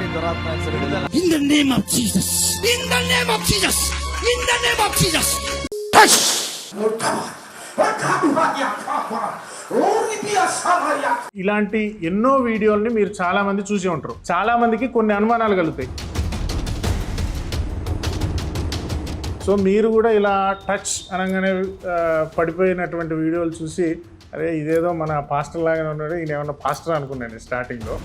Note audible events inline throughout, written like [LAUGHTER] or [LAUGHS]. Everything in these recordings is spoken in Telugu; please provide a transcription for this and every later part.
ఇటువంటి దురాత్మ విడుదల In the name of Jesus. In the name of Jesus. In the name of Jesus. Touch. ఇలాంటి ఎన్నో వీడియోల్ని మీరు చాలా మంది చూసి ఉంటారు చాలా మందికి కొన్ని అనుమానాలు కలుగుతాయి సో మీరు కూడా ఇలా టచ్ అనగానే పడిపోయినటువంటి వీడియోలు చూసి అరే ఇదేదో మన పాస్టర్ లాగానే ఉన్నాడు ఈయన ఏమన్నా పాస్టర్ అనుకున్నాను స్టార్టింగ్లో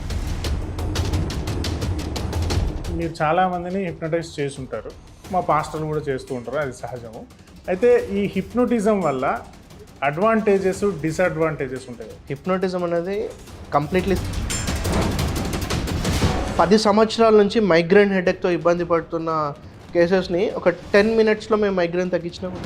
మీరు చాలా మందిని హిప్నటైజ్ చేసి ఉంటారు మా పాస్టర్లు కూడా చేస్తూ ఉంటారు. అది సహజము. అయితే ఈ హిప్నోటిజం వల్ల అడ్వాంటేజెస్ డిసడ్వాంటేజెస్ ఉంటాయి. హిప్నోటిజం అనేది కంప్లీట్లీ పది సంవత్సరాల నుంచి మైగ్రేన్ హెడేక్తో ఇబ్బంది పడుతున్న కేసెస్ని ఒక టెన్ మినిట్స్లో మేము మైగ్రేన్ తగ్గించినాము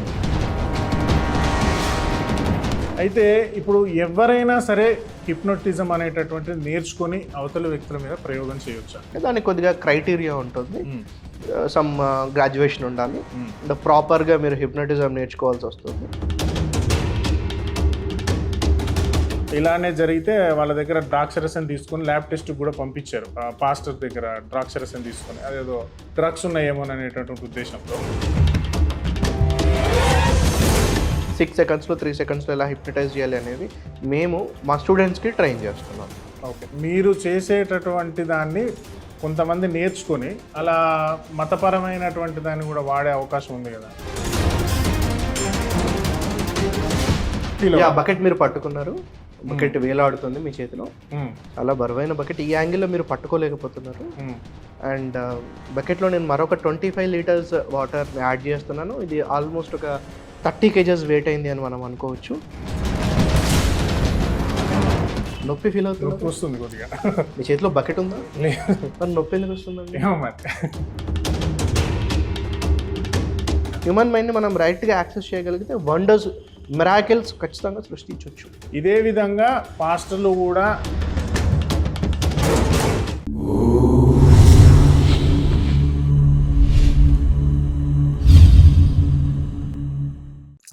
అయితే ఇప్పుడు ఎవరైనా సరే హిప్నోటిజం అనేటటువంటిది నేర్చుకొని అవతల వ్యక్తుల మీద ప్రయోగం చేయొచ్చా? దానికి కొద్దిగా క్రైటీరియా ఉంటుంది. సమ్ గ్రాడ్యుయేషన్ ఉండాలి. అంటే ప్రాపర్గా మీరు హిప్నోటిజం నేర్చుకోవాల్సి వస్తుంది. ఇలానే జరిగితే వాళ్ళ దగ్గర ద్రాక్షరసం తీసుకొని ల్యాబ్ టెస్ట్ కూడా పంపించారు. పాస్టర్ దగ్గర ద్రాక్షరసం తీసుకొని. అదేదో డ్రగ్స్ ఉన్నాయేమో అనేటటువంటి ఉద్దేశంతో. సిక్స్ సెకండ్స్లో త్రీ సెకండ్స్లో ఎలా హిప్నటైజ్ చేయాలి అనేది మేము మా స్టూడెంట్స్కి ట్రైన్ చేస్తున్నాం. ఓకే. మీరు చేసేటటువంటి దాన్ని కొంతమంది నేర్చుకొని అలా మతపరమైనటువంటి దాన్ని కూడా వాడే అవకాశం ఉంది కదా. యా బకెట్ మీరు పట్టుకున్నారు. బకెట్ వేలాడుతుంది మీ చేతిలో. ఉమ్, చాలా బరువైన బకెట్ ఈ యాంగిల్లో మీరు పట్టుకోలేకపోతున్నారు. అండ్ బకెట్లో నేను మరొక twenty five litres water add చేస్తున్నాను. ఇది ఆల్మోస్ట్ ఒక థర్టీ కేజెస్ వెయిట్ అయింది అని మనం అనుకోవచ్చు. నొప్పి ఫీల్ అవుతుంది? నొప్పి వస్తుంది కొద్దిగా. మీ చేతిలో బకెట్ ఉందా? లేదు. మరి నొప్పి ఎందుకు వస్తుందండి? హ్యూమన్ మైండ్ని మనం రైట్గా యాక్సెస్ చేయగలిగితే వండర్స్ మిరాకిల్స్ ఖచ్చితంగా సృష్టించవచ్చు ఇదే విధంగా పాస్టర్లు కూడా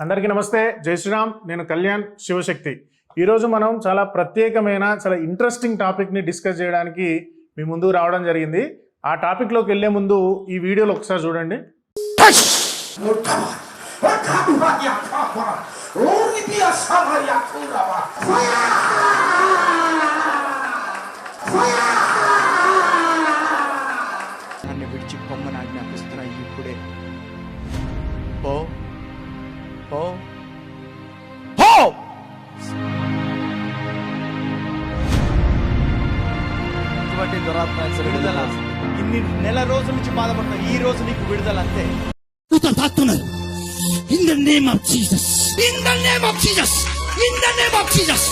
అందరికీ నమస్తే. జై శ్రీరామ్. నేను కళ్యాణ్ శివశక్తి. ఈరోజు మనం చాలా ప్రత్యేకమైన చాలా ఇంట్రెస్టింగ్ టాపిక్ని డిస్కస్ చేయడానికి మీ ముందుకు రావడం జరిగింది. ఆ టాపిక్లోకి వెళ్ళే ముందు ఈ వీడియోలో ఒకసారి చూడండి. నన్ను విడిచి పొమ్మని ఆజ్ఞాపిస్తున్నా ఇప్పుడే. ఓ పో పో ఇటువంటి దురాత్మ విడుదల ఇన్ని నెల రోజుల నుంచి బాధపడుతున్నా ఈ రోజు నీకు విడుదల అంతే. In the name of Jesus. In the name of Jesus. In the name of Jesus.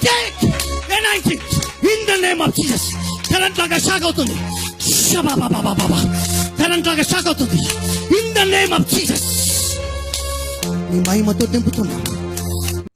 Take anointing. In the name of Jesus. Current లాగా షాక్ అవుతుంది. కరెంట్ లాగా షాక్ అవుతుంది in the name of Jesus నీ మహిమతో దింపుతున్నా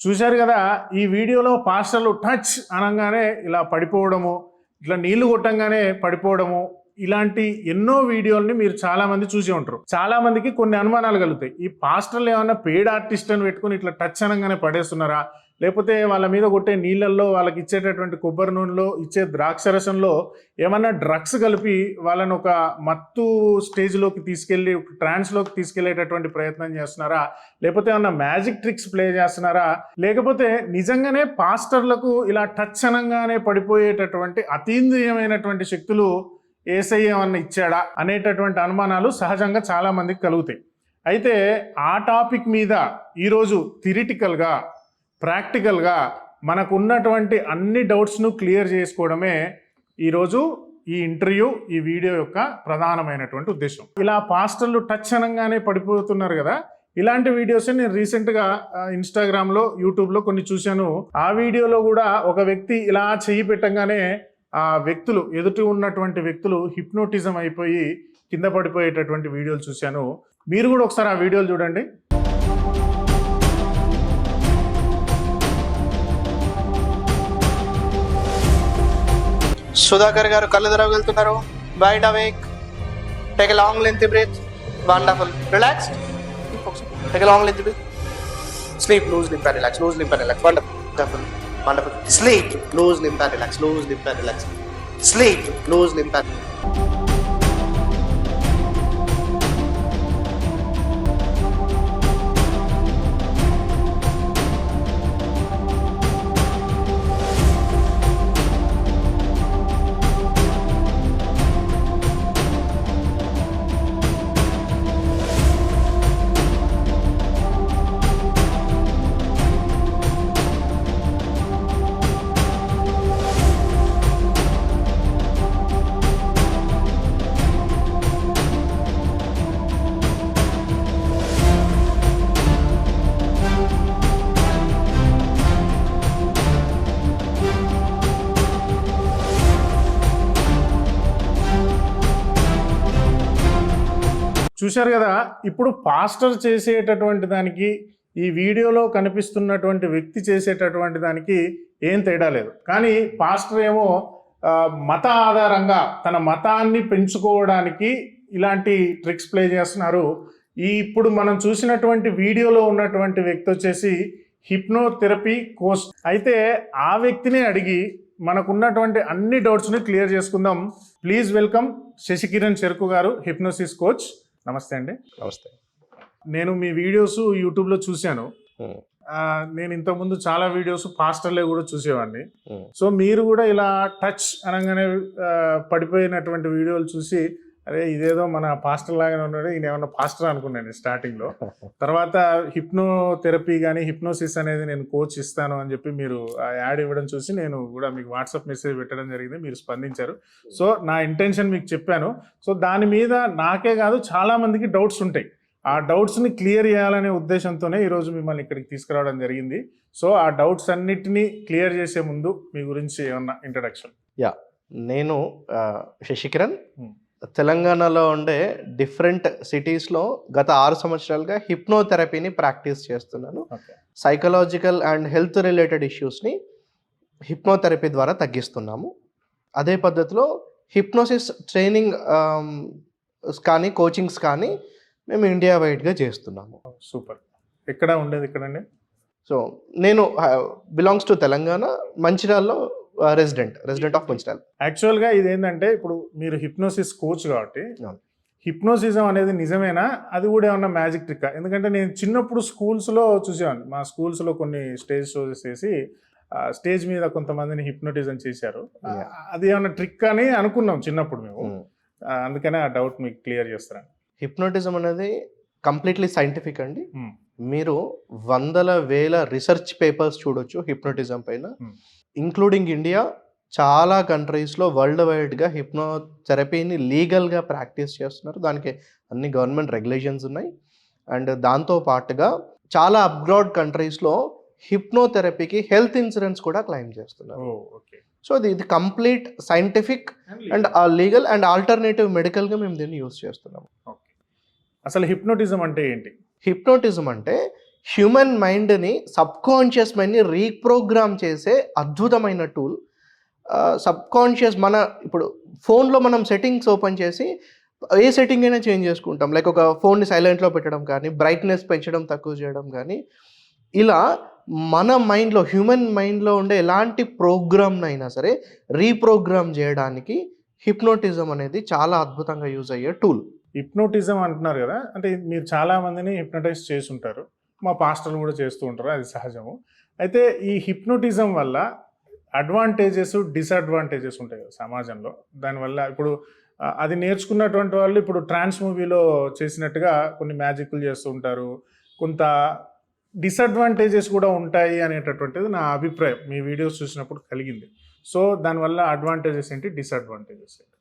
చూశారు కదా ఈ వీడియోలో పాస్టర్లు టచ్ అనగానే ఇలా పడిపోవడము ఇట్లా నీళ్ళు కొట్టంగానే పడిపోవడము ఇలాంటి ఎన్నో వీడియోల్ని మీరు చాలా మంది చూసి ఉంటారు. చాలా మందికి కొన్ని అనుమానాలు కలుగుతాయి. ఈ పాస్టర్లు ఏమన్నా పెయిడ్ ఆర్టిస్ట్ అని పెట్టుకుని ఇట్లా టచ్ అనగానే పడేస్తున్నారా? లేకపోతే వాళ్ళ మీద కొట్టే నీళ్ళల్లో వాళ్ళకి ఇచ్చేటటువంటి కొబ్బరి నూనెలో ఇచ్చే ద్రాక్షరసంలో ఏమన్నా డ్రగ్స్ కలిపి వాళ్ళని ఒక మత్తు స్టేజ్లోకి తీసుకెళ్ళి ట్రాన్స్లోకి తీసుకెళ్ళేటటువంటి ప్రయత్నం చేస్తున్నారా? లేకపోతే ఏమన్నా మ్యాజిక్ ట్రిక్స్ ప్లే చేస్తున్నారా? లేకపోతే నిజంగానే పాస్టర్లకు ఇలా టచ్ అనగానే పడిపోయేటటువంటి అతీంద్రియమైనటువంటి శక్తులు ఏసై ఏమన్నా ఇచ్చాడా అనేటటువంటి అనుమానాలు సహజంగా చాలామందికి కలుగుతాయి. అయితే ఆ టాపిక్ మీద ఈరోజు థిరిటికల్గా ప్రాక్టికల్గా మనకు ఉన్నటువంటి అన్ని డౌట్స్ను క్లియర్ చేసుకోవడమే ఈరోజు ఈ ఇంటర్వ్యూ ఈ వీడియో యొక్క ప్రధానమైనటువంటి ఉద్దేశం. ఇలా పాస్టర్లు టచ్ అనగానే పడిపోతున్నారు కదా ఇలాంటి వీడియోస్ నేను రీసెంట్గా ఇన్స్టాగ్రామ్లో యూట్యూబ్లో కొన్ని చూశాను. ఆ వీడియోలో కూడా ఒక వ్యక్తి ఇలా చెయ్యి పెట్టంగానే ఆ వ్యక్తులు ఎదుటి ఉన్నటువంటి వ్యక్తులు హిప్నోటిజం అయిపోయి కింద పడిపోయేటటువంటి వీడియోలు చూశాను. మీరు కూడా ఒకసారి ఆ వీడియోలు చూడండి. సుధాకర్ గారు కళ్ళు తెరవగలుగుతున్నారు. బయట wake take long length breath wonderful relax take long length breath sleep loose limp and relax loose limp and relax wonderful wonderful sleep loose limp and relax loose limp and relax sleep loose limb tuck. చూశారు కదా ఇప్పుడు పాస్టర్ చేసేటటువంటి దానికి ఈ వీడియోలో కనిపిస్తున్నటువంటి వ్యక్తి చేసేటటువంటి దానికి ఏం తేడా లేదు. కానీ పాస్టర్ ఏమో మత ఆధారంగా తన మతాన్ని పెంచుకోవడానికి ఇలాంటి ట్రిక్స్ ప్లే చేస్తున్నారు. ఈ ఇప్పుడు మనం చూసినటువంటి వీడియోలో ఉన్నటువంటి వ్యక్తి వచ్చేసి హిప్నోథెరపీ కోర్స్ అయితే ఆ వ్యక్తిని అడిగి మనకున్నటువంటి అన్ని డౌట్స్ని క్లియర్ చేసుకుందాం. Please welcome Shashikiran Cheruku garu hypnosis coach. నమస్తే అండి. నమస్తే. నేను మీ వీడియోస్ యూట్యూబ్లో చూశాను. నేను ఇంతకుముందు చాలా వీడియోస్ పాస్టర్లే కూడా చూసేవాడిని. సో మీరు కూడా ఇలా టచ్ అనగానే పడిపోయినటువంటి వీడియోలు చూసి అరే ఇదేదో మన పాస్టర్ లాగానే ఉన్నాడు ఈయన ఏమన్నా పాస్టర్ అనుకున్నాను స్టార్టింగ్లో తర్వాత హిప్నోథెరపీ కానీ హిప్నోసిస్ అనేది నేను కోచ్ ఇస్తాను అని చెప్పి మీరు ఆ యాడ్ ఇవ్వడం చూసి నేను కూడా మీకు వాట్సాప్ మెసేజ్ పెట్టడం జరిగింది మీరు స్పందించారు. సో నా ఇంటెన్షన్ మీకు చెప్పాను. సో దాని మీద నాకే కాదు చాలా మందికి డౌట్స్ ఉంటాయి. ఆ డౌట్స్ని క్లియర్ చేయాలనే ఉద్దేశంతోనే ఈరోజు మిమ్మల్ని ఇక్కడికి తీసుకురావడం జరిగింది. సో ఆ డౌట్స్ అన్నిటినీ క్లియర్ చేసే ముందు మీ గురించి ఏమన్నా ఇంట్రడక్షన్ నేను ఆ, శశికిరణ్. తెలంగాణలో ఉండే డిఫరెంట్ సిటీస్లో గత ఆరు సంవత్సరాలుగా హిప్నోథెరపీని ప్రాక్టీస్ చేస్తున్నాను. సైకలాజికల్ అండ్ హెల్త్ రిలేటెడ్ ఇష్యూస్ని హిప్నోథెరపీ ద్వారా తగ్గిస్తున్నాము. అదే పద్ధతిలో హిప్నోసిస్ ట్రైనింగ్ కానీ కోచింగ్స్ కానీ మేము ఇండియా వైడ్గా చేస్తున్నాము. సూపర్. ఎక్కడ ఉండేది ఇక్కడండి? సో నేను బిలాంగ్స్ టు తెలంగాణ మంచిర్యాలలో రెసిడెంట్ రెసిడెంట్ ఆఫ్ మంచిర్యాల యాక్చువల్గా ఇదేంటంటే ఇప్పుడు మీరు హిప్నోసిస్ కోచ్ కాబట్టి. హిప్నోసిజం అనేది నిజమేనా అది కూడా ఏమన్నా మ్యాజిక్ ట్రిక్ ఎందుకంటే నేను చిన్నప్పుడు స్కూల్స్లో చూసేవాడిని మా స్కూల్స్లో కొన్ని స్టేజ్ షోస్ చేసి స్టేజ్ మీద కొంతమందిని హిప్నోటిజం చేశారు. అది ఏమన్నా ట్రిక్ అని అనుకున్నాం చిన్నప్పుడు మేము Hmm. అందుకనే ఆ డౌట్ మీకు క్లియర్ చేస్తాను హిప్నోటిజం అనేది కంప్లీట్లీ సైంటిఫిక్ అండి Hmm. మీరు వందల వేల రీసెర్చ్ పేపర్స్ చూడొచ్చు హిప్నోటిజం పైన Hmm. ఇంక్లూడింగ్ ఇండియా చాలా కంట్రీస్లో వరల్డ్ వైడ్గా హిప్నోథెరపీని లీగల్గా ప్రాక్టీస్ చేస్తున్నారు. దానికి అన్ని గవర్నమెంట్ రెగ్యులేషన్స్ ఉన్నాయి. అండ్ దాంతో పాటుగా చాలా అబ్రాడ్ కంట్రీస్లో హిప్నోథెరపీకి హెల్త్ ఇన్సూరెన్స్ కూడా క్లెయిమ్ చేస్తున్నారు. సో ఇది ఇది complete scientific and legal. And alternative మెడికల్గా మేము దీన్ని యూస్ చేస్తున్నాము. ఓకే. అసలు హిప్నోటిజం అంటే ఏంటి? హిప్నోటిజం అంటే హ్యూమన్ మైండ్ని సబ్కాన్షియస్ మైండ్ని రీప్రోగ్రామ్ చేసే అద్భుతమైన టూల్. సబ్కాన్షియస్ మన ఇప్పుడు ఫోన్లో మనం సెట్టింగ్స్ ఓపెన్ చేసి ఏ సెట్టింగ్ అయినా చేంజ్ చేసుకుంటాం. లైక్ ఒక ఫోన్ని సైలెంట్లో పెట్టడం కానీ బ్రైట్నెస్ పెంచడం తక్కువ చేయడం కానీ ఇలా మన మైండ్లో హ్యూమన్ మైండ్లో ఉండే ఎలాంటి ప్రోగ్రామ్నైనా అయినా సరే రీప్రోగ్రామ్ చేయడానికి హిప్నోటిజం అనేది చాలా అద్భుతంగా యూజ్ అయ్యే టూల్. హిప్నోటిజం అంటున్నారు కదా అంటే మీరు చాలా మందిని హిప్నటైజ్ చేసి ఉంటారు. మా పాస్టర్లు కూడా చేస్తూ ఉంటారు అది సహజము. అయితే ఈ హిప్నోటిజం వల్ల అడ్వాంటేజెస్ డిసడ్వాంటేజెస్ ఉంటాయి కదా సమాజంలో. దానివల్ల ఇప్పుడు అది నేర్చుకున్నటువంటి వాళ్ళు ఇప్పుడు ట్రాన్స్ మూవీలో చేసినట్టుగా కొన్ని మ్యాజిక్లు చేస్తూ ఉంటారు. కొంత డిసడ్వాంటేజెస్ కూడా ఉంటాయి అనేటటువంటిది నా అభిప్రాయం. మీ వీడియోస్ చూసినప్పుడు కలిగింది. సో దానివల్ల అడ్వాంటేజెస్ ఏంటి? డిసడ్వాంటేజెస్ ఏంటి?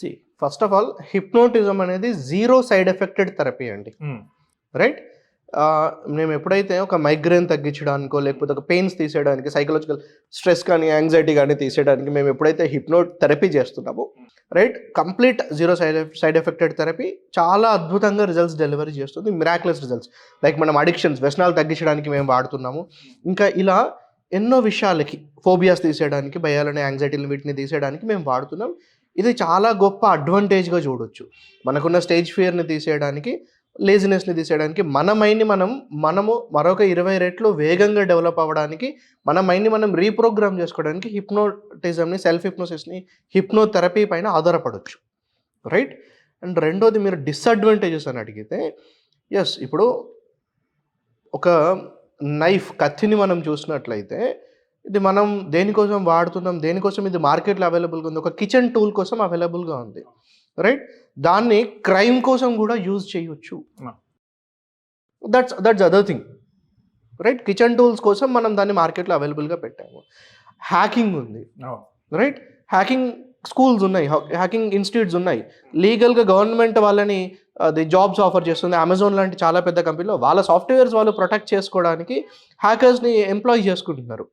See first of all hypnotism అనేది జీరో సైడ్ ఎఫెక్టెడ్ థెరపీ అండి. రైట్? మేము ఎప్పుడైతే ఒక మైగ్రేన్ తగ్గించడానికో లేకపోతే ఒక పెయిన్స్ తీసేయడానికి సైకలాజికల్ స్ట్రెస్ కానీ యాంగ్జైటీ కానీ తీసేయడానికి మేము ఎప్పుడైతే హిప్నో థెరపీ చేస్తున్నామో right complete zero side side effected therapy చాలా అద్భుతంగా రిజల్ట్స్ డెలివరీ చేస్తుంది మిరాక్లెస్ రిజల్ట్స్ లైక్ మనం అడిక్షన్స్ వ్యసనాలు తగ్గించడానికి మేము వాడుతున్నాము. ఇంకా ఇలా ఎన్నో విషయాలకి ఫోబియాస్ తీసేయడానికి భయాలని యాంగ్జైటీలు వీటిని తీసేయడానికి మేము వాడుతున్నాం. ఇది చాలా గొప్ప అడ్వాంటేజ్గా చూడొచ్చు. మనకున్న స్టేజ్ ఫియర్ని తీసేయడానికి లేజినెస్ని తీసేయడానికి మన మైండ్ని మనం మనము మరొక ఇరవై రెట్లు వేగంగా డెవలప్ అవ్వడానికి మన మైండ్ని మనం రీప్రోగ్రామ్ చేసుకోవడానికి హిప్నోటిజంని సెల్ఫ్ హిప్నోసిస్ని హిప్నోథెరపీ పైన ఆధారపడవచ్చు రైట్ అండ్ రెండోది మీరు డిసడ్వాంటేజెస్ అని అడిగితే ఎస్ ఇప్పుడు ఒక నైఫ్ కత్తిని మనం చూసినట్లయితే ఇది మనం దేనికోసం వాడుతున్నాం దేనికోసం ఇది మార్కెట్లో అవైలబుల్గా ఉంది ఒక కిచెన్ టూల్ కోసం అవైలబుల్గా ఉంది. రైట్? దాన్ని క్రైమ్ కోసం కూడా యూజ్ చేయొచ్చు. That's that's other thing right kitchen tools కోసం మనం దాన్ని మార్కెట్లో అవైలబుల్గా పెట్టాము. హ్యాకింగ్ ఉంది. రైట్ హ్యాకింగ్ స్కూల్స్ ఉన్నాయి. హ్యాకింగ్ ఇన్స్టిట్యూట్స్ ఉన్నాయి. లీగల్గా గవర్నమెంట్ వాళ్ళని అది జాబ్స్ ఆఫర్ చేస్తుంది. అమెజాన్ లాంటి చాలా పెద్ద కంపెనీలో వాళ్ళ సాఫ్ట్వేర్స్ వాళ్ళు ప్రొటెక్ట్ చేసుకోవడానికి హ్యాకర్స్ని ఎంప్లాయ్ చేసుకుంటున్నారు.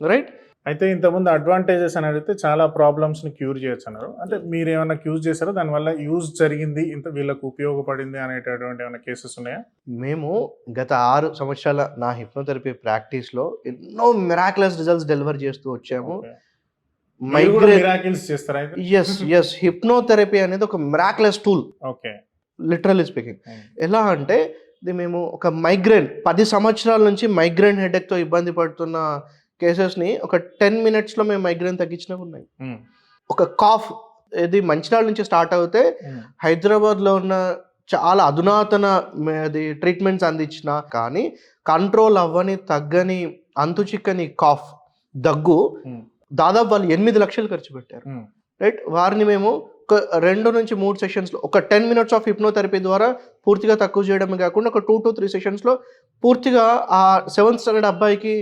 రైట్ అయితే ఇంతకుముందు అడ్వాంటేజెస్ అని అడిగితే చాలా ప్రాబ్లమ్స్ని క్యూర్ చేయొచ్చు అన్నారు. అంటే మీరు ఏమైనా క్యూజ్ చేశారో? దానివల్ల యూజ్ జరిగింది ఇంత వీళ్ళకు ఉపయోగపడింది అనేటటువంటి ఏమైనా కేసెస్ ఉన్నాయా? మేము గత ఆరు సంవత్సరాల నా హిప్నోథెరపీ ప్రాక్టీస్లో ఎన్నో మిరాక్లస్ రిజల్ట్స్ డెలివర్ చేస్తూ వచ్చాము. ఎస్ ఎస్ హిప్నోథెరపీ అనేది ఒక miraculous tool okay. Literally speaking ఎలా అంటే ఇది మేము ఒక మైగ్రేన్ పది సంవత్సరాల నుంచి మైగ్రేన్ హెడేక్తో ఇబ్బంది పడుతున్న కేసెస్ని ఒక టెన్ మినిట్స్లో మేము మైగ్రేన్ తగ్గించినవి ఉన్నాయి. ఒక కాఫ్ ఇది మంచిర్యాల నుంచి స్టార్ట్ అవుతే హైదరాబాద్లో ఉన్న చాలా అధునాతన అది ట్రీట్మెంట్స్ అందించిన కానీ కంట్రోల్ అవ్వని తగ్గని అంతు చిక్కని కాఫ్ దగ్గు దాదాపు వాళ్ళు ఎనిమిది లక్షలు ఖర్చు పెట్టారు. రైట్? వారిని మేము ఒక రెండు నుంచి మూడు సెషన్స్లో ఒక టెన్ మినిట్స్ ఆఫ్ హిప్నోథెరపీ ద్వారా పూర్తిగా తక్కువ చేయడమే కాకుండా ఒక టూ టు త్రీ సెషన్స్లో పూర్తిగా ఆ సెవెంత్ స్టాండర్డ్ అబ్బాయికి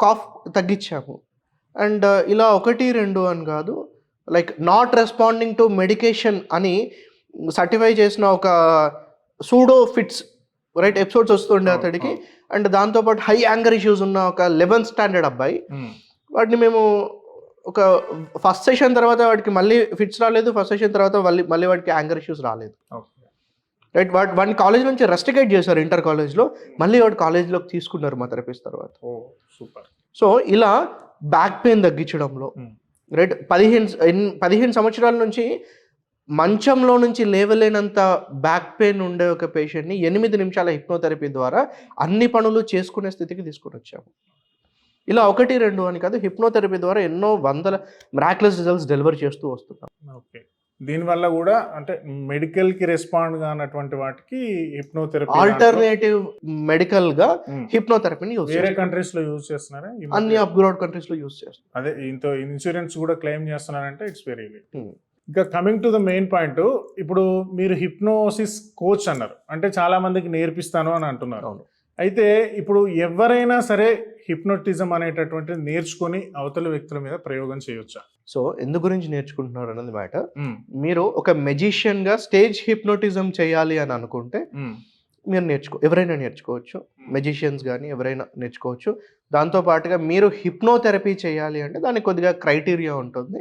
కాఫ్ తగ్గించాము. అండ్ ఇలా ఒకటి రెండు అని కాదు like not responding to medication అని సర్టిఫై చేసిన ఒక సూడో ఫిట్స్ రైట్ ఎపిసోడ్స్ వస్తుండే అతడికి. అండ్ దాంతోపాటు హై యాంగర్ ఇష్యూస్ ఉన్న ఒక లెవెన్త్ స్టాండర్డ్ అబ్బాయి. వాటిని మేము ఒక ఫస్ట్ సెషన్ తర్వాత వాడికి మళ్ళీ ఫిట్స్ రాలేదు. ఫస్ట్ సెషన్ తర్వాత మళ్ళీ మళ్ళీ వాడికి యాంగర్ ఇష్యూస్ రాలేదు. రైట్ వాడు వాడిని కాలేజ్ నుంచి రెస్టికేట్ చేశారు ఇంటర్ కాలేజ్లో మళ్ళీ వాడు కాలేజ్లోకి తీసుకున్నారు మా థెరపిస్ట్ తర్వాత. సూపర్. సో ఇలా బ్యాక్ పెయిన్ తగ్గించడంలో. రైట్ పదిహేను పదిహేను సంవత్సరాల నుంచి మంచంలో నుంచి లేవలేనంత బ్యాక్ పెయిన్ ఉండే ఒక పేషెంట్ని ఎనిమిది నిమిషాల హిప్నోథెరపీ ద్వారా అన్ని పనులు చేసుకునే స్థితికి తీసుకొని వచ్చాము. ఇలా ఒకటి రెండు అని కాదు హిప్నోథెరపీ ద్వారా ఎన్నో వందల మ్రాక్లెస్ రిజల్ట్స్ డెలివర్ చేస్తూ వస్తున్నాం. ఓకే. దీనివల్ల కూడా అంటే మెడికల్కి రెస్పాండ్ కానటువంటి వాటికి హిప్నోథెరపీ ఆల్టర్నేటివ్ మెడికల్గా హిప్నోథెరపీని యూజ్ వేరే కంట్రీస్లో యూజ్ చేస్తున్నారా? అన్ని అబ్రాడ్ కంట్రీస్లో యూజ్ చేస్తాం అదే ఇంత ఇన్సూరెన్స్ కూడా క్లెయిమ్ చేస్తున్నారంటే ఇట్స్ వెరీ. ఇంకా coming to the main point ఇప్పుడు మీరు హిప్నోసిస్ కోచ్ అన్నారు. అంటే చాలా మందికి నేర్పిస్తాను అని అంటున్నారు. అయితే ఇప్పుడు ఎవరైనా సరే హిప్నోటిజం అనేటటువంటిది నేర్చుకొని అవతల వ్యక్తుల మీద ప్రయోగం చేయొచ్చా? సో ఎందు గురించి నేర్చుకుంటున్నారు అన్నది మ్యాటర్. మీరు ఒక మెజిషియన్గా స్టేజ్ హిప్నోటిజం చేయాలి అని అనుకుంటే మీరు నేర్చుకో ఎవరైనా నేర్చుకోవచ్చు. మెజిషియన్స్ కానీ ఎవరైనా నేర్చుకోవచ్చు. దాంతో పాటుగా మీరు హిప్నోథెరపీ చేయాలి అంటే దానికి కొద్దిగా క్రైటీరియా ఉంటుంది.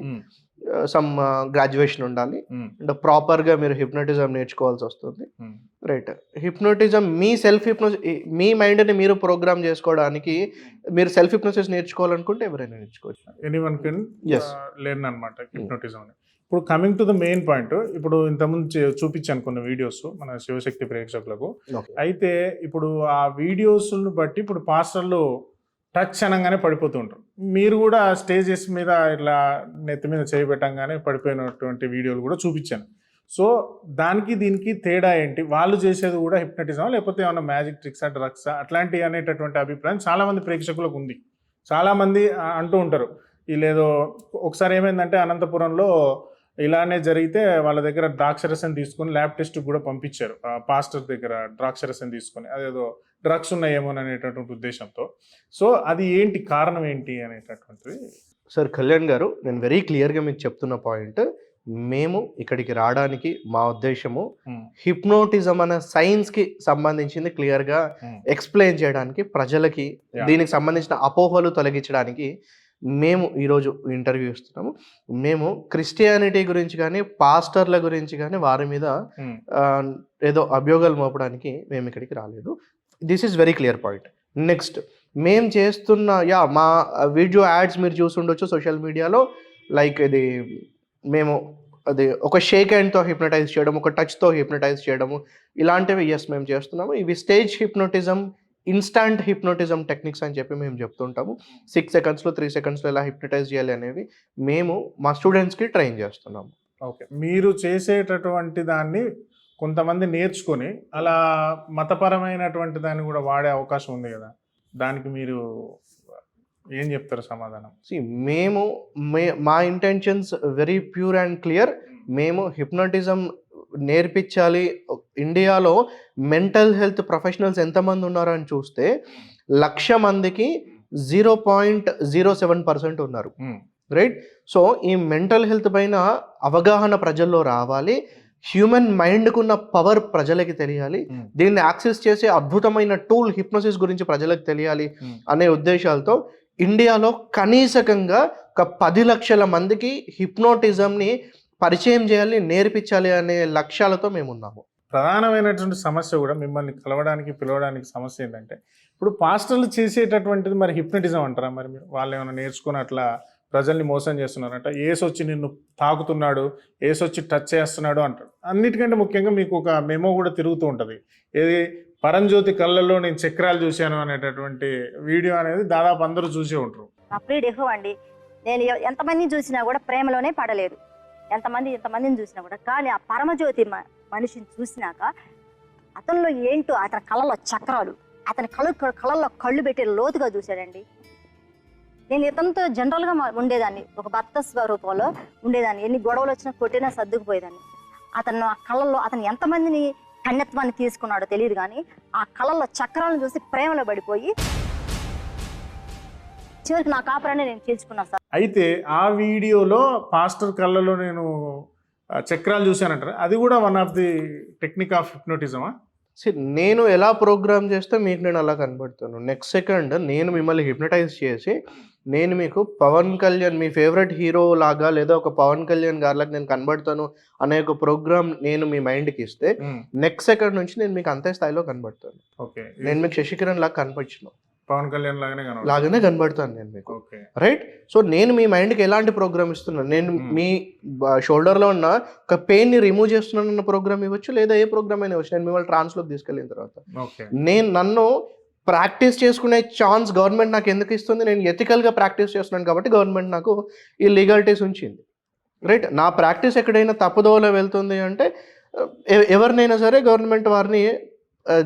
సమ్ గ్రాడ్యుయేషన్ ఉండాలి. అండ్ ప్రాపర్గా మీరు హిప్నోటిజం నేర్చుకోవాల్సి వస్తుంది. రైట్ హిప్నోటిజం మీ సెల్ఫ్ హిప్నో మీ మైండ్ని మీరు ప్రోగ్రామ్ చేసుకోవడానికి మీరు సెల్ఫ్ హిప్నోసిస్ నేర్చుకోవాలనుకుంటే ఎవరైనా నేర్చుకోవచ్చు. Anyone can. లెర్న్ అనమాట హిప్నోటిజం ఇప్పుడు coming to the main point ఇప్పుడు ఇంతకుముందు చూపించాను కొన్ని వీడియోస్ మన శివశక్తి ప్రేక్షకులకు. అయితే ఇప్పుడు ఆ వీడియోస్ను బట్టి ఇప్పుడు పాస్టర్లు టచ్ అనగానే పడిపోతూ ఉంటారు. మీరు కూడా స్టేజెస్ మీద ఇట్లా నెత్తి మీద చేయబెట్టంగానే పడిపోయినటువంటి వీడియోలు కూడా చూపించాను. సో దానికి దీనికి తేడా ఏంటి? వాళ్ళు చేసేది కూడా హిప్నటిజం లేకపోతే ఏమైనా మ్యాజిక్ ట్రిక్సా డ్రగ్సా అట్లాంటివి అనేటటువంటి అభిప్రాయం చాలామంది ప్రేక్షకులకు ఉంది. చాలామంది అంటూ ఉంటారు. లేదో ఒకసారి ఏమైందంటే అనంతపురంలో ఇలానే జరిగితే వాళ్ళ దగ్గర ద్రాక్షరసం తీసుకొని ల్యాబ్ టెస్ట్ కూడా పంపించారు. పాస్టర్ దగ్గర ద్రాక్షరసం తీసుకొని. అదేదో డ్రగ్స్ ఉన్నాయేమో అనేటటువంటి ఉద్దేశంతో. సో అది ఏంటి కారణం ఏంటి అనేటటువంటిది సార్ కళ్యాణ్ గారు నేను వెరీ క్లియర్గా మీకు చెప్తున్న పాయింట్ మేము ఇక్కడికి రావడానికి మా ఉద్దేశము హిప్నోటిజం అనే సైన్స్కి సంబంధించింది క్లియర్గా ఉమ్, ఎక్స్ప్లెయిన్ చేయడానికి ప్రజలకి. దీనికి సంబంధించిన అపోహలు తొలగించడానికి మేము ఈరోజు ఇంటర్వ్యూ ఇస్తున్నాము మేము క్రిస్టియానిటీ గురించి కానీ పాస్టర్ల గురించి కానీ వారి మీద ఆ, ఏదో అభియోగాలు మోపడానికి మేము ఇక్కడికి రాలేదు. This is very clear point next మేము చేస్తున్న యా మా uh, వీడియో యాడ్స్ మీరు చూసుండొచ్చు సోషల్ మీడియాలో లైక్ ఇది మేము అది ఒక షేక్ హ్యాండ్తో హిప్నటైజ్ చేయడం ఒక టచ్తో హిప్నటైజ్ చేయడము ఇలాంటివి ఎస్ మేము చేస్తున్నాము. ఇవి stage hypnotism instant hypnotism techniques అని చెప్పి మేము చెప్తుంటాము. సిక్స్ సెకండ్స్లో త్రీ సెకండ్స్లో ఎలా హిప్నటైజ్ చేయాలి అనేవి మేము మా స్టూడెంట్స్కి ట్రైన్ చేస్తున్నాము. ఓకే మీరు చేసేటటువంటి దాన్ని కొంతమంది నేర్చుకొని అలా మతపరమైనటువంటి దాన్ని కూడా వాడే అవకాశం ఉంది కదా. దానికి మీరు ఏం చెప్తారు సమాధానం? See, మేము మే మా intentions very pure and clear మేము హిప్నటిజం నేర్పించాలి. ఇండియాలో మెంటల్ హెల్త్ ప్రొఫెషనల్స్ ఎంతమంది ఉన్నారో అని చూస్తే లక్ష మందికి zero point zero seven percent ఉన్నారు. రైట్ సో ఈ మెంటల్ హెల్త్ పైన అవగాహన ప్రజల్లో రావాలి. హ్యూమన్ మైండ్కు ఉన్న పవర్ ప్రజలకి తెలియాలి. దీన్ని యాక్సెస్ చేసే అద్భుతమైన టూల్ హిప్నోసిస్ గురించి ప్రజలకు తెలియాలి. అనే ఉద్దేశాలతో ఇండియాలో కనీసకంగా ఒక పది లక్షల మందికి హిప్నోటిజంని పరిచయం చేయాలి నేర్పించాలి అనే లక్ష్యాలతో మేము ఉన్నాము ప్రధానమైనటువంటి సమస్య కూడా మిమ్మల్ని కలవడానికి పిలవడానికి సమస్య ఏంటంటే ఇప్పుడు పాస్టర్లు చేసేటటువంటిది మరి హిప్నటిజం అంటారా మరి మీరు వాళ్ళు ఏమైనా నేర్చుకుని అట్లా ప్రజల్ని మోసం చేస్తున్నారంట. ఏసొచ్చి నిన్ను తాకుతున్నాడు ఏసొచ్చి టచ్ చేస్తున్నాడు అంటాడు. అన్నిటికంటే ముఖ్యంగా మీకు ఒక మెమో కూడా తిరుగుతూ ఉంటుంది. ఏది పరంజ్యోతి కళ్ళల్లో నేను చక్రాలు చూశాను అనేటటువంటి వీడియో అనేది దాదాపు అందరూ చూసే ఉంటారు. నా ప్రియుడు అండి నేను ఎంతమందిని చూసినా కూడా ప్రేమలోనే పడలేదు. ఎంతమంది ఎంతమందిని చూసినా కూడా. కానీ ఆ పరమజ్యోతి మ- మనిషిని చూసినాక అతనిలో ఏంటో అతని కళ్ళలో చక్రాలు అతని కళ్ళు కళ్ళల్లో కళ్ళు పెట్టి లోతుగా చూశాడండి. నేను ఇతనితో జనరల్గా మా- ఉండేదాన్ని. ఒక భర్త స్వరూపంలో ఉండేదాన్ని. ఎన్ని గొడవలు వచ్చినా కొట్టినా సర్దుకుపోయేదాన్ని. అతను ఆ కళ్ళల్లో అతను ఎంతమందిని కన్యత్వాన్ని తీసుకున్నాడో తెలియదు కానీ ఆ కళ్ళల్లో చక్రాలను చూసి ప్రేమలో పడిపోయి చివరికి నా కాపురాన్ని నేను చేర్చుకున్నాను సార్. అయితే ఆ వీడియోలో పాస్టర్ కళ్ళలో నేను చక్రాలు చూశానంటారు? అది కూడా one of the technique of హిప్నోటిజమా నేను ఎలా ప్రోగ్రామ్ చేస్తే మీకు నేను అలా కనబడతాను. నెక్స్ట్ సెకండ్ నేను మిమ్మల్ని హిప్నటైజ్ చేసి నేను మీకు పవన్ కళ్యాణ్ మీ ఫేవరెట్ హీరో లాగా లేదా ఒక పవన్ కళ్యాణ్ గారిలాగా నేను కనబడతాను అనే ఒక ప్రోగ్రామ్ నేను మీ మైండ్కి ఇస్తే నెక్స్ట్ సెకండ్ నుంచి నేను మీకు అంతే స్థాయిలో కనబడతాను. ఓకే. నేను మీకు శశికిరణ్ లాగా కనపడిచిన పవన్ కళ్యాణ్ లాగానే. లాగానే కనబడతాను నేను మీకు. రైట్ సో నేను మీ మైండ్కి ఎలాంటి ప్రోగ్రామ్ ఇస్తున్నాను? నేను. మీ షోల్డర్లో ఉన్న ఒక పెయిన్ని రిమూవ్ చేస్తున్నానన్న ప్రోగ్రామ్ ఇవ్వచ్చు లేదా ఏ ప్రోగ్రామ్ అయినా ఇవ్వచ్చు. నేను మిమ్మల్ని ట్రాన్స్లోకి తీసుకెళ్ళిన తర్వాత. నేను నన్ను ప్రాక్టీస్ చేసుకునే ఛాన్స్ గవర్నమెంట్ నాకు ఎందుకు ఇస్తుంది? నేను ఎథికల్గా ప్రాక్టీస్ చేస్తున్నాను కాబట్టి గవర్నమెంట్ నాకు ఈ లీగాలిటీస్ ఉంచింది. రైట్ నా ప్రాక్టీస్ ఎక్కడైనా తప్పుదోవలో వెళ్తుంది అంటే ఎవరినైనా సరే గవర్నమెంట్ వారిని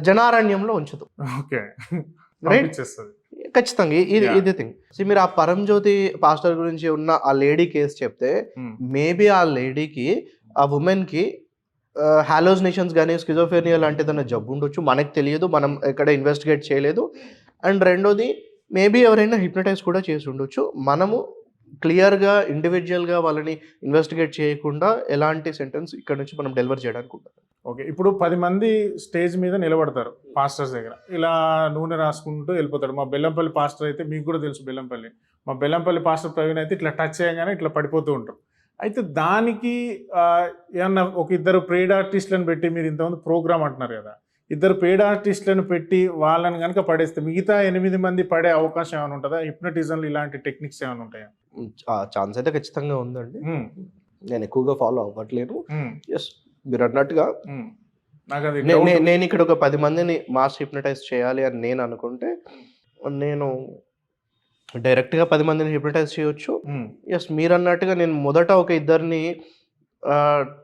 జనారణ్యంలో ఉంచదు ఓకే. రైట్ ఖచ్చితంగా. ఇది. ఇది థింగ్ మీరు ఆ పరంజ్యోతి పాస్టర్ గురించి ఉన్న ఆ లేడీ కేసు చెప్తే Hmm. మేబీ ఆ లేడీకి ఆ ఉమెన్కి హాలోజినేషన్స్ కానీ స్కిజోఫెనియా లాంటి ఏదైనా జబ్బు ఉండొచ్చు. మనకు తెలియదు మనం ఎక్కడ ఇన్వెస్టిగేట్ చేయలేదు. అండ్ రెండోది మేబీ ఎవరైనా హిప్నటైజ్ కూడా చేసి ఉండొచ్చు. మనము క్లియర్గా ఇండివిజువల్గా వాళ్ళని ఇన్వెస్టిగేట్ చేయకుండా ఎలాంటి సెంటెన్స్ ఇక్కడ నుంచి మనం డెలివర్ చేయడానికి ఉంటుంది ఓకే ఇప్పుడు పది మంది స్టేజ్ మీద నిలబడతారు పాస్టర్స్ దగ్గర. ఇలా నూనె రాసుకుంటూ వెళ్ళిపోతాడు. మా బెల్లంపల్లి పాస్టర్ అయితే మీకు కూడా తెలుసు బెల్లంపల్లి. మా బెల్లంపల్లి పాస్టర్ ప్రవీణ్ అయితే ఇట్లా టచ్ చేయగానే ఇట్లా పడిపోతూ ఉంటారు. అయితే దానికి ఏమన్నా ఒక ఇద్దరు ప్రేడ్ ఆర్టిస్టులను పెట్టి మీరు ఇంతమంది ప్రోగ్రామ్ అంటున్నారు కదా ఇద్దరు పేడ్ ఆర్టిస్టులను పెట్టి వాళ్ళని కనుక పడేస్తే మిగతా ఎనిమిది మంది పడే అవకాశం ఏమైనా ఉంటుందా? హిప్నటిజంలు ఇలాంటి టెక్నిక్స్ ఏమైనా ఉంటాయా? ఛాన్స్ అయితే ఖచ్చితంగా ఉందండి. నేను ఎక్కువగా ఫాలో అవ్వట్లేదు. ఎస్ మీరు అన్నట్టుగా నేను ఇక్కడ ఒక పది మందిని మాస్ హిప్నటైజ్ చేయాలి అని నేను అనుకుంటే నేను డైరెక్ట్గా పది మందిని హిప్నటైజ్ చేయొచ్చు. ఎస్ మీరు అన్నట్టుగా నేను మొదట ఒక ఇద్దరిని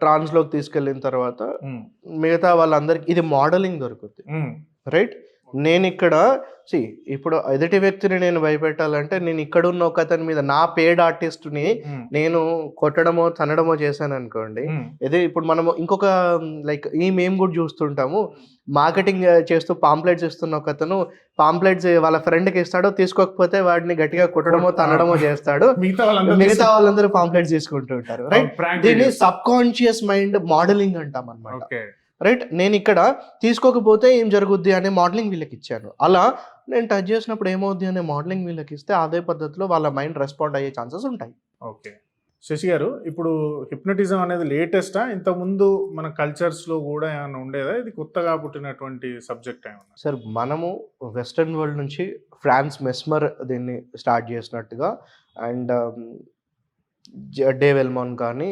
ట్రాన్స్లోకి తీసుకెళ్ళిన తర్వాత మిగతా వాళ్ళందరికి ఇది మోడలింగ్ దొరుకుతుంది రైట్? నేను ఇక్కడ సి ఇప్పుడు ఎదుటి వ్యక్తిని నేను భయపెట్టాలంటే నేను ఇక్కడ ఉన్న ఒక అతని మీద నా పేడ్ ఆర్టిస్ట్ని నేను కొట్టడమో తనడమో చేశాను అనుకోండి. ఇదే ఇప్పుడు మనము ఇంకొక లైక్ ఈ మేము కూడా చూస్తుంటాము. మార్కెటింగ్ చేస్తూ పాంప్లెట్స్ ఇస్తున్న ఒక అతను పాంప్లెట్స్ వాళ్ళ ఫ్రెండ్కి ఇస్తాడో తీసుకోకపోతే వాడిని గట్టిగా కొట్టడమో తనడమో చేస్తాడు. మిగతా వాళ్ళందరూ మిగతా వాళ్ళందరూ పాంప్లెట్స్ తీసుకుంటూ ఉంటారు రైట్? దీన్ని. సబ్ కాన్షియస్ మైండ్ మోడలింగ్ అంటాం అనమాట రైట్? నేను ఇక్కడ తీసుకోకపోతే ఏం జరుగుద్ది అనే మోడలింగ్ వీళ్ళకి ఇచ్చాను అలా నేను టచ్ చేసినప్పుడు ఏమవుద్ది అనే మోడలింగ్ వీళ్ళకి ఇస్తే అదే పద్ధతిలో వాళ్ళ మైండ్ రెస్పాండ్ అయ్యే ఛాన్సెస్ ఉంటాయి. ఓకే. శశి గారు ఇప్పుడు హిప్నటిజం అనేది లేటెస్టా ఇంతకుముందు మన కల్చర్స్లో కూడా ఏమైనా ఉండేదా? ఇది కొత్తగా పుట్టినటువంటి సబ్జెక్ట్ ఏమన్నా? సార్ మనము వెస్ట్రన్ వరల్డ్ నుంచి ఫ్రాన్స్ మెస్మర్ దీన్ని స్టార్ట్ చేసినట్టుగా అండ్ డే వెల్మాన్ కానీ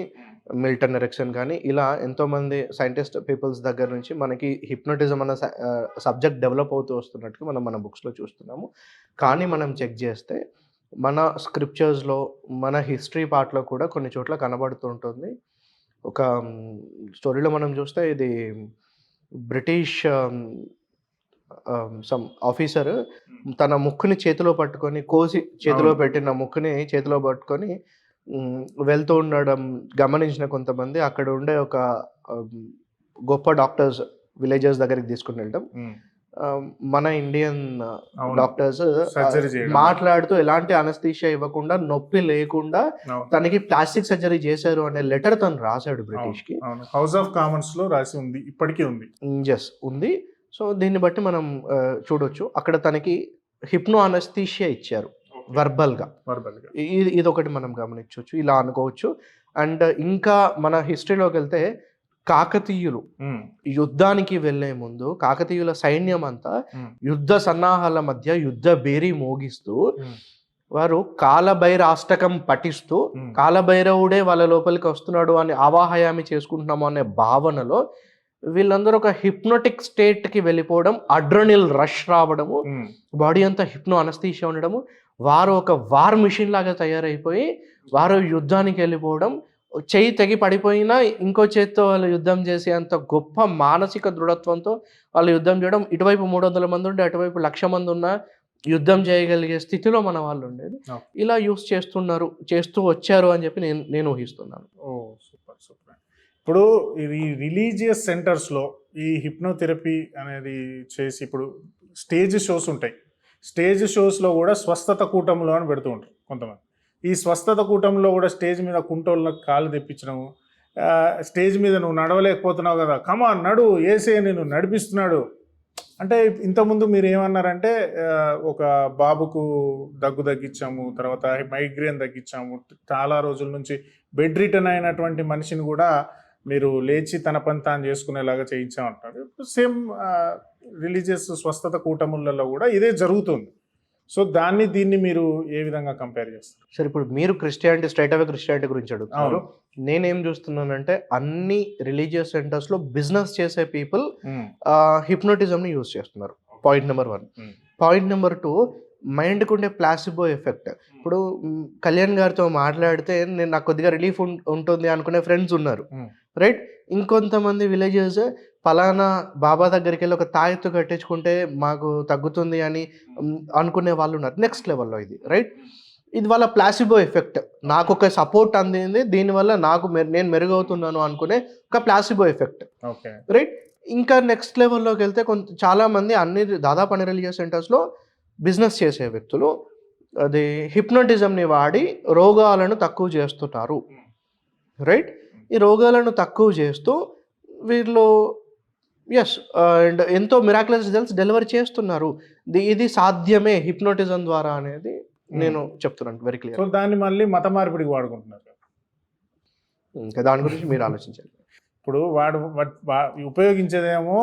మిల్టన్ ఎరెక్సన్ కానీ ఇలా ఎంతోమంది సైంటిస్ట్ పీపుల్స్ దగ్గర నుంచి మనకి హిప్నోటిజం అన్న సబ్జెక్ట్ డెవలప్ అవుతూ వస్తున్నట్టుగా మనం మన బుక్స్లో చూస్తున్నాము. కానీ మనం చెక్ చేస్తే మన స్క్రిప్చర్స్లో మన హిస్టరీ పార్ట్లో కూడా కొన్ని చోట్ల కనబడుతూ ఉంటుంది. ఒక స్టోరీలో మనం చూస్తే ఇది బ్రిటిష్ సమ్ ఆఫీసర్ తన ముక్కుని చేతిలో పట్టుకొని కోసి చేతిలో. పెట్టిన ముక్కుని చేతిలో పట్టుకొని వెళ్తూ ఉండడం గమనించిన కొంతమంది అక్కడ ఉండే ఒక గొప్ప డాక్టర్స్ విలేజెస్ దగ్గరికి తీసుకుని వెళ్ళడం మన ఇండియన్. డాక్టర్స్. మాట్లాడుతూ ఎలాంటి అనస్థీషియా ఇవ్వకుండా నొప్పి లేకుండా. తనకి ప్లాస్టిక్ సర్జరీ చేశారు అనే లెటర్ తను రాశాడు బ్రిటిష్కి. హౌస్ ఆఫ్ కామన్స్లో రాసి ఉంది ఇప్పటికీ ఉంది. ఎస్ ఉంది. సో దీన్ని బట్టి మనం చూడొచ్చు. అక్కడ తనకి హిప్నో అనస్థీషియా ఇచ్చారు. Verbal గా వర్బల్గా ఇది ఇది ఒకటి మనం గమనించవచ్చు ఇలా అనుకోవచ్చు అండ్ ఇంకా మన హిస్టరీలోకి వెళ్తే కాకతీయులు ఉమ్, యుద్ధానికి వెళ్ళే ముందు కాకతీయుల సైన్యం అంతా Hmm. యుద్ధ సన్నాహాల మధ్య యుద్ధ బేరీ మోగిస్తూ Hmm. వారు కాలభైరాష్టకం పఠిస్తూ Hmm. కాలభైరవుడే వాళ్ళ లోపలికి వస్తున్నాడు అని ఆవాహయామి చేసుకుంటున్నాము అనే భావనలో వీళ్ళందరూ ఒక హిప్నోటిక్ స్టేట్కి వెళ్ళిపోవడం అడ్రనిల్ రష్ రావడము బాడీ అంతా హిప్నో అనస్థీషియా ఉండడము వారు ఒక వార్ మిషన్ లాగా తయారైపోయి వారు యుద్ధానికి వెళ్ళిపోవడం చెయ్యి తెగి పడిపోయినా ఇంకో చేత్తో వాళ్ళు యుద్ధం చేసే అంత గొప్ప మానసిక దృఢత్వంతో వాళ్ళు యుద్ధం చేయడం ఇటువైపు మూడు వందల మంది ఉంటే అటువైపు లక్ష మంది ఉన్నా యుద్ధం చేయగలిగే స్థితిలో మన వాళ్ళు ఉండేది. ఇలా యూస్ చేస్తున్నారు చేస్తూ వచ్చారు అని చెప్పి నేను నేను ఊహిస్తున్నాను. Oh super super. ఇప్పుడు ఈ రిలీజియస్ సెంటర్స్లో ఈ హిప్నోథెరపీ అనేది చేసి ఇప్పుడు స్టేజ్ షోస్ ఉంటాయి. స్టేజ్ షోస్లో కూడా స్వస్థత కూటంలో అని పెడుతూ ఉంటారు కొంతమంది. ఈ స్వస్థత కూటంలో కూడా స్టేజ్ మీద కుంటోళ్ళకి కాలు తెప్పించడము స్టేజ్ మీద నువ్వు నడవలేకపోతున్నావు కదా కమా నడు ఏసే నేను నడిపిస్తున్నాడు. అంటే ఇంతకుముందు మీరు ఏమన్నారంటే ఒక బాబుకు దగ్గు తగ్గించాము తర్వాత మైగ్రేన్ తగ్గించాము చాలా రోజుల నుంచి బెడ్ రిటర్న్ అయినటువంటి మనిషిని కూడా మీరు లేచి తన పని తాను చేసుకునేలాగా చేయించామంటారు సేమ్ రిలీజియస్ స్వస్థత కూటములలో కూడా ఇదే జరుగుతుంది. సో దాన్ని దీన్ని మీరు ఏ విధంగా కంపేర్ చేస్తారు? సరే ఇప్పుడు మీరు క్రిస్టియానిటీ స్ట్రైట్ అవే క్రిస్టియానిటీ గురించి అడుగుతున్నారు. నేనేం చూస్తున్నానంటే అన్ని రిలీజియస్ సెంటర్స్లో బిజినెస్ చేసే పీపుల్ ఉమ్, హిప్నోటిజంని యూజ్ చేస్తున్నారు. Point number one. Point number two మైండ్కి ఉండే ప్లాసిబో ఎఫెక్ట్ ఇప్పుడు కళ్యాణ్ గారితో మాట్లాడితే నేను నాకు కొద్దిగా రిలీఫ్ ఉంటుంది అనుకునే ఫ్రెండ్స్ ఉన్నారు. రైట్ ఇంకొంతమంది విలేజెస్ పలానా బాబా దగ్గరికి వెళ్ళి ఒక తాయెత్తు కట్టించుకుంటే మాకు తగ్గుతుంది అని మ్, అనుకునే వాళ్ళు ఉన్నారు. నెక్స్ట్ లెవెల్లో ఇది రైట్ ఇది వాళ్ళ ప్లాసిబో ఎఫెక్ట్ నాకు ఒక సపోర్ట్ అందింది దీనివల్ల నాకు మె- నేను మెరుగవుతున్నాను అనుకునే ఒక ప్లాసిబో ఎఫెక్ట్ ఓకే రైట్ ఇంకా నెక్స్ట్ లెవెల్లోకి వెళ్తే కొంత చాలా మంది అన్ని దాదాపు అన్ని రిలీజియస్ సెంటర్స్లో బిజినెస్ చేసే వ్యక్తులు అది హిప్నోటిజంని వాడి రోగాలను తక్కువ చేస్తున్నారు. రైట్ ఈ రోగాలను తక్కువ చేస్తూ వీళ్ళు ఎస్ అండ్ ఎంతో మిరాక్యులస్ రిజల్ట్స్ డెలివరీ చేస్తున్నారు. ఇది సాధ్యమే హిప్నోటిజం ద్వారా అనేది నేను చెప్తున్నాను వెరీ సో క్లియర్ దాన్ని మళ్ళీ మత మార్పిడికి వాడుకుంటున్నారు. ఇంకా దాని గురించి మీరు ఆలోచించండి. ఇప్పుడు వాడు ఉపయోగించేదేమో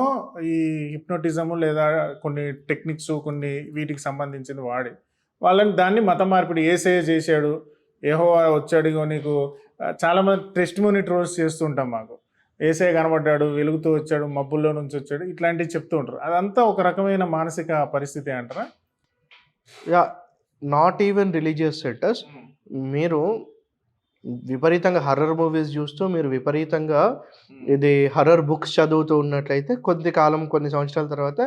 ఈ హిప్నోటిజము లేదా కొన్ని టెక్నిక్స్ కొన్ని వీటికి సంబంధించింది వాడి. వాళ్ళని దాన్ని మత మార్పిడి ఏసే చేశాడు ఏహో వచ్చాడు నీకు ఆ, చాలా మంది టెస్ట్ మోని ట్రోల్స్ చేస్తూ ఉంటాం మాకు. ఏసే కనబడ్డాడు వెలుగుతూ వచ్చాడు మబ్బుల్లో నుంచి వచ్చాడు ఇట్లాంటివి చెప్తూ ఉంటారు. అదంతా ఒక రకమైన మానసిక పరిస్థితి అంటారా? Yeah not even religious centres మీరు విపరీతంగా హర్రర్ మూవీస్ చూస్తూ మీరు విపరీతంగా ఇది హర్రర్ బుక్స్ చదువుతూ ఉన్నట్లయితే కొద్ది కాలం కొన్ని సంవత్సరాల తర్వాత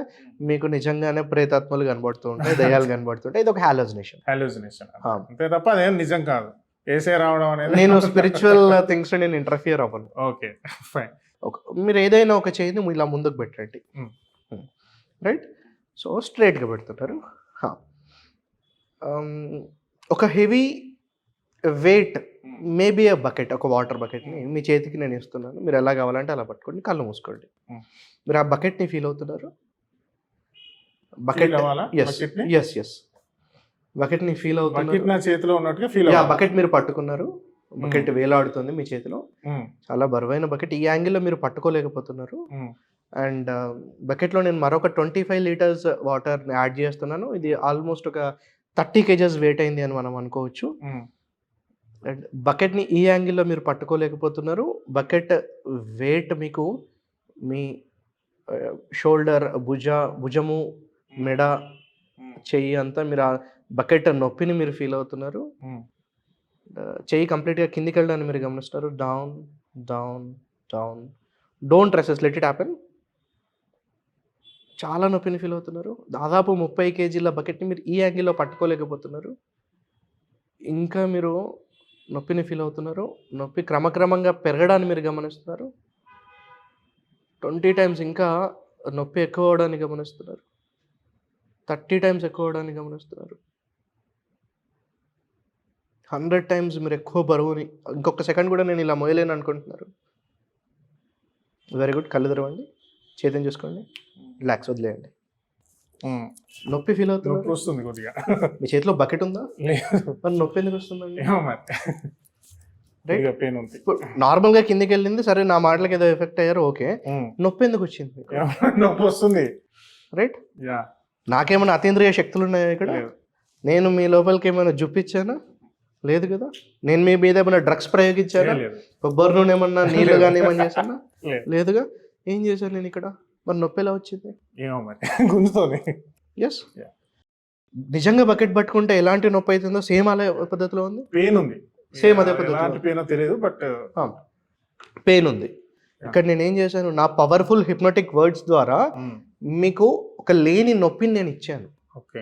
మీకు నిజంగానే ప్రేతాత్మలు కనబడుతూ ఉంటాయి దయ్యాలు [LAUGHS] కనబడుతుంటాయి ఇది ఒక హాలోజినేషన్ హాలోజినేషన్. అంతే తప్ప అదేం నిజం కాదు. ఏసే రావడం అనేది నేను స్పిరిచువల్ థింగ్స్ నేను ఇంటర్ఫియర్ అవ్వను. ఓకే ఫైన్ మీరు ఏదైనా ఒక చేయిని ఇలా ముందుకు పెట్టండి. రైట్ సో స్ట్రైట్గా పెడుతున్నారు Huh. Um, ఒక heavy weight maybe a bucket ఒక వాటర్ బకెట్ని మీ చేతికి నేను ఇస్తున్నాను. మీరు ఎలా కావాలంటే అలా పట్టుకోండి కళ్ళు మూసుకోండి. మీరు ఆ బకెట్ని ఫీల్ అవుతున్నారు? బకెట్? ఎస్ని? ఎస్ ఎస్ బకెట్ని ఫీల్ బకెట్ అవుతున్నారు నా చేతిలో ఉన్నట్టుగా ఫీల్ బకెట్ మీరు పట్టుకున్నారు. బకెట్ వేలాడుతుంది మీ చేతిలో. చాలా బరువైన బకెట్. ఈ యాంగిల్లో మీరు పట్టుకోలేకపోతున్నారు. అండ్ బకెట్లో నేను మరొక twenty five litres water add చేస్తున్నాను. ఇది ఆల్మోస్ట్ ఒక థర్టీ కేజెస్ వెయిట్ అయింది అని మనం అనుకోవచ్చు. అండ్ బకెట్ని ఈ యాంగిల్లో మీరు పట్టుకోలేకపోతున్నారు. బకెట్ వెయిట్ మీకు మీ షోల్డర్ భుజ భుజము మెడ చెయ్యి అంతా మీరు బకెట్ నొప్పిని మీరు ఫీల్ అవుతున్నారు. చెయ్యి కంప్లీట్గా కిందికి వెళ్ళడాన్ని మీరు గమనిస్తున్నారు down down down. Don't resist let it happen. చాలా నొప్పిని ఫీల్ అవుతున్నారు. దాదాపు ముప్పై కేజీల బకెట్ని మీరు ఈ యాంగిల్లో పట్టుకోలేకపోతున్నారు. ఇంకా మీరు నొప్పిని ఫీల్ అవుతున్నారు. నొప్పి క్రమక్రమంగా పెరగడాన్ని మీరు గమనిస్తున్నారు. ట్వంటీ టైమ్స్ ఇంకా నొప్పి ఎక్కువ అవడాన్ని గమనిస్తున్నారు. థర్టీ టైమ్స్ ఎక్కువ అవడాన్ని గమనిస్తున్నారు. హండ్రెడ్ టైమ్స్ మీరు ఎక్కువ బరువుని ఇంకొక సెకండ్ కూడా నేను ఇలా మోయలేను అనుకుంటున్నారు. వెరీ గుడ్ కళ్ళు తెరవండి. చేతిని చూసుకోండి. రిలాక్స్ వదిలేయండి. నొప్పి ఫీల్ నొప్పి అవుతుంది వస్తుంది కొద్దిగా. మీ చేతిలో బకెట్ ఉందా? లేదు. మరి నొప్పి ఎందుకు వస్తుందండి? పెయిన్ ఉంది. ఇప్పుడు నార్మల్గా కిందికి వెళ్ళింది సరే నా మాటలకి ఏదో ఎఫెక్ట్ అయ్యారు ఓకే. ఉమ్. నొప్పి ఎందుకు వచ్చింది నొప్పి వస్తుంది. రైట్ నాకేమైనా అతీంద్రియ శక్తులు ఉన్నాయా ఇక్కడ. నేను మీ లోపలికి ఏమైనా జుప్పించానా లేదు కదా? నేను మీ మీద ఏమైనా డ్రగ్స్ ప్రయోగించానా కొబ్బరి నూనె ఏమన్నా నీళ్ళు కానీ ఏమన్నా చేశానా? [LAUGHS] లేదు. లేదుగా? ఏం చేశాను నేను ఇక్కడ? మరి నొప్పి ఎలా వచ్చింది? ఏమో మరి. [LAUGHS] గుంజుతుంది. ఎస్. నిజంగా బకెట్ పట్టుకుంటే ఎలాంటి నొప్పి అవుతుందో సేమ్ అలా పద్ధతిలో ఉంది? పెయిన్ ఉంది. Same అదే పద్ధతిలో. ఎలాంటి పెయిన్ తెలియదు బట్ పెయిన్ ఉంది. ఇక్కడ నేను ఏం చేశాను? నా పవర్ఫుల్ హిప్నోటిక్ వర్డ్స్ ద్వారా మీకు ఒక లేని నొప్పిని నేను ఇచ్చాను. ఓకే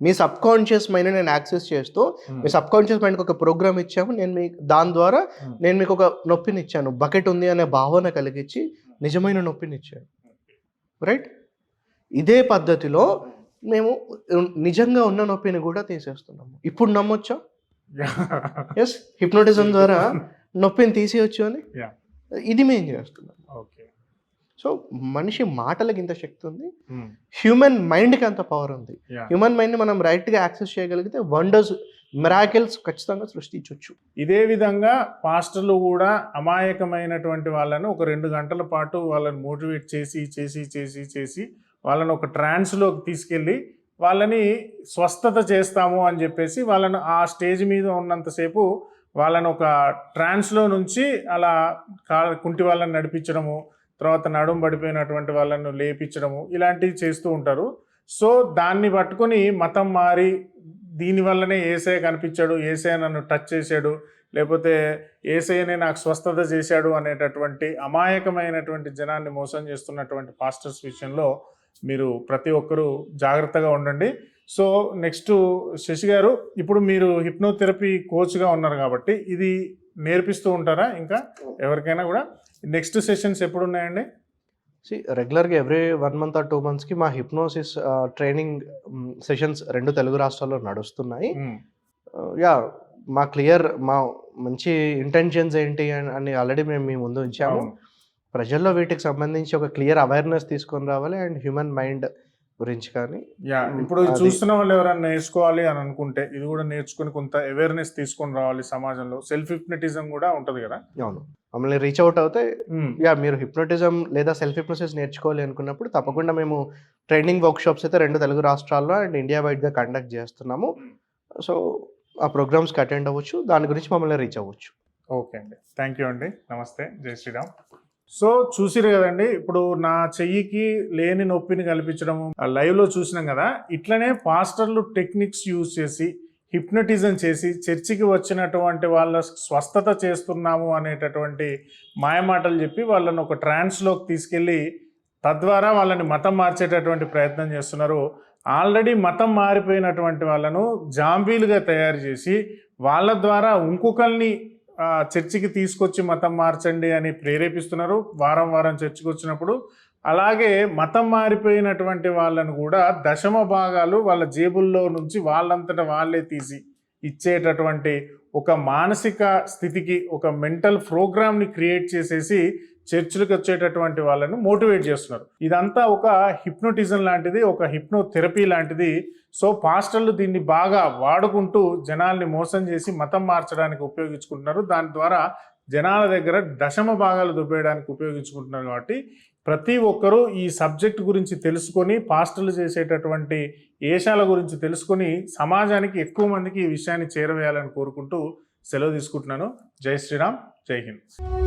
మీ సబ్ కాన్షియస్ మైండ్ నేను యాక్సెస్ చేస్తూ మీ సబ్ కాన్షియస్ మైండ్కి ఒక ప్రోగ్రామ్ ఇచ్చాము. నేను మీకు దాని ద్వారా. నేను మీకు ఒక నొప్పిని ఇచ్చాను బకెట్ ఉంది అనే భావన కలిగించి నిజమైన నొప్పిని ఇచ్చాను రైట్? ఇదే పద్ధతిలో మేము నిజంగా ఉన్న నొప్పిని కూడా తీసేస్తున్నాము. ఇప్పుడు నమ్మొచ్చా? [LAUGHS] ఎస్ హిప్నోటిజం ద్వారా నొప్పిని తీసేయచ్చు అని. ఇది మేము చేస్తున్నాం ఓకే సో మనిషి మాటలకి ఇంత శక్తి ఉంది. హ్యూమన్ మైండ్కి అంత పవర్ ఉంది. హ్యూమన్ మైండ్ని మనం రైట్గా యాక్సెస్ చేయగలిగితే వండర్స్ మిరాకిల్స్ ఖచ్చితంగా సృష్టించవచ్చు ఇదే విధంగా పాస్టర్లు కూడా అమాయకమైనటువంటి వాళ్ళను ఒక రెండు గంటల పాటు వాళ్ళని మోటివేట్ చేసి చేసి చేసి చేసి వాళ్ళని ఒక ట్రాన్స్లోకి తీసుకెళ్ళి వాళ్ళని స్వస్థత చేస్తాము అని చెప్పేసి వాళ్ళను ఆ స్టేజ్ మీద ఉన్నంతసేపు వాళ్ళని ఒక ట్రాన్స్లో నుంచి అలా కా కుంటి వాళ్ళని నడిపించడము తర్వాత నడుము పడిపోయినటువంటి వాళ్ళను లేపించడము ఇలాంటివి చేస్తూ ఉంటారు. సో దాన్ని పట్టుకొని మతం మారి దీని వల్లనే ఏసే కనిపించాడు ఏసే నన్ను టచ్ చేశాడు లేకపోతే ఏసైనే నాకు స్వస్థత చేశాడు అనేటటువంటి అమాయకమైనటువంటి జనాన్ని మోసం చేస్తున్నటువంటి పాస్టర్స్ విషయంలో మీరు ప్రతి ఒక్కరూ జాగ్రత్తగా ఉండండి. సో నెక్స్ట్ శశి గారు ఇప్పుడు మీరు హిప్నోథెరపీ కోచ్గా ఉన్నారు కాబట్టి ఇది నేర్పిస్తూ ఉంటారా ఇంకా? ఎవరికైనా కూడా? నెక్స్ట్ సెషన్స్ ఎప్పుడు ఉన్నాయండి సి రెగ్యులర్గా every one month or two మంత్స్కి మా హిప్నోసిస్ ట్రైనింగ్ సెషన్స్ రెండు తెలుగు రాష్ట్రాల్లో నడుస్తున్నాయి. యా మా క్లియర్ మా మంచి ఇంటెన్షన్స్ ఏంటి అని- అని ఆల్రెడీ మేము మీ ముందు ఉంచాము. ప్రజల్లో వీటికి సంబంధించి ఒక క్లియర్ అవేర్నెస్ తీసుకొని రావాలి అండ్ హ్యూమన్ మైండ్ గురించి కానీ. యా ఇప్పుడు అది- చూస్తున్న వాళ్ళు ఎవరైనా నేర్చుకోవాలి అని అనుకుంటే ఇది కూడా నేర్చుకుని కొంత అవేర్నెస్ తీసుకొని రావాలి సమాజంలో. సెల్ఫ్ హిప్నటిజం కూడా ఉంటది కదా? అవును. మమ్మల్ని రీచ్ అవుట్ అవుతే యా మీరు హిప్నోటిజం లేదా సెల్ఫ్ హిప్నోసిస్ నేర్చుకోవాలి అనుకున్నప్పుడు తప్పకుండా మేము ట్రైనింగ్ వర్క్షాప్స్ అయితే రెండు తెలుగు రాష్ట్రాల్లో అండ్ ఇండియా వైడ్గా కండక్ట్ చేస్తున్నాము. సో ఆ ప్రోగ్రామ్స్కి అటెండ్ అవ్వచ్చు. దాని గురించి మమ్మల్ని రీచ్ అవ్వచ్చు. ఓకే అండి. థ్యాంక్ యూ అండి. నమస్తే. జై శ్రీరామ్. సో చూసిరు కదండి ఇప్పుడు నా చెయ్యికి లేని నొప్పిని కల్పించడం లైవ్లో చూసినాం కదా ఇట్లనే పాస్టర్లు టెక్నిక్స్ యూజ్ చేసి హిప్నటిజం చేసి చర్చికి వచ్చినటువంటి వాళ్ళ స్వస్థత చేస్తున్నాము అనేటటువంటి మాయమాటలు చెప్పి వాళ్ళను ఒక ట్రాన్స్లోకి తీసుకెళ్ళి తద్వారా వాళ్ళని మతం మార్చేటటువంటి ప్రయత్నం చేస్తున్నారు. ఆల్రెడీ మతం మారిపోయినటువంటి వాళ్ళను జాంబీలుగా తయారు చేసి వాళ్ళ ద్వారా ఇంకొకరిని చర్చికి తీసుకొచ్చి మతం మార్చండి అని ప్రేరేపిస్తున్నారు. వారం వారం చర్చికి వచ్చినప్పుడు అలాగే మతం మారిపోయినటువంటి వాళ్ళను కూడా దశమ భాగాలు వాళ్ళ జేబుల్లో నుంచి వాళ్ళంతట వాళ్ళే తీసి ఇచ్చేటటువంటి ఒక మానసిక స్థితికి ఒక మెంటల్ ప్రోగ్రామ్ని క్రియేట్ చేసేసి చర్చిలకు వచ్చేటటువంటి వాళ్ళను మోటివేట్ చేస్తున్నారు. ఇదంతా ఒక హిప్నోటిజం లాంటిది ఒక హిప్నోథెరపీ లాంటిది. సో పాస్టర్లు దీన్ని బాగా వాడుకుంటూ జనాల్ని మోసం చేసి మతం మార్చడానికి ఉపయోగించుకుంటున్నారు. దాని ద్వారా జనాల దగ్గర దశమ భాగాలు దుబ్బేయడానికి ఉపయోగించుకుంటున్నారు కాబట్టి ప్రతి ఒక్కరూ ఈ సబ్జెక్ట్ గురించి తెలుసుకొని పాస్టర్లు చేసేటటువంటి ఏషాల గురించి తెలుసుకొని సమాజానికి ఎక్కువ మందికి ఈ విషయాన్ని చేరవేయాలని కోరుకుంటూ సెలవు తీసుకుంటున్నాను. జై శ్రీరామ్ జై హింద్.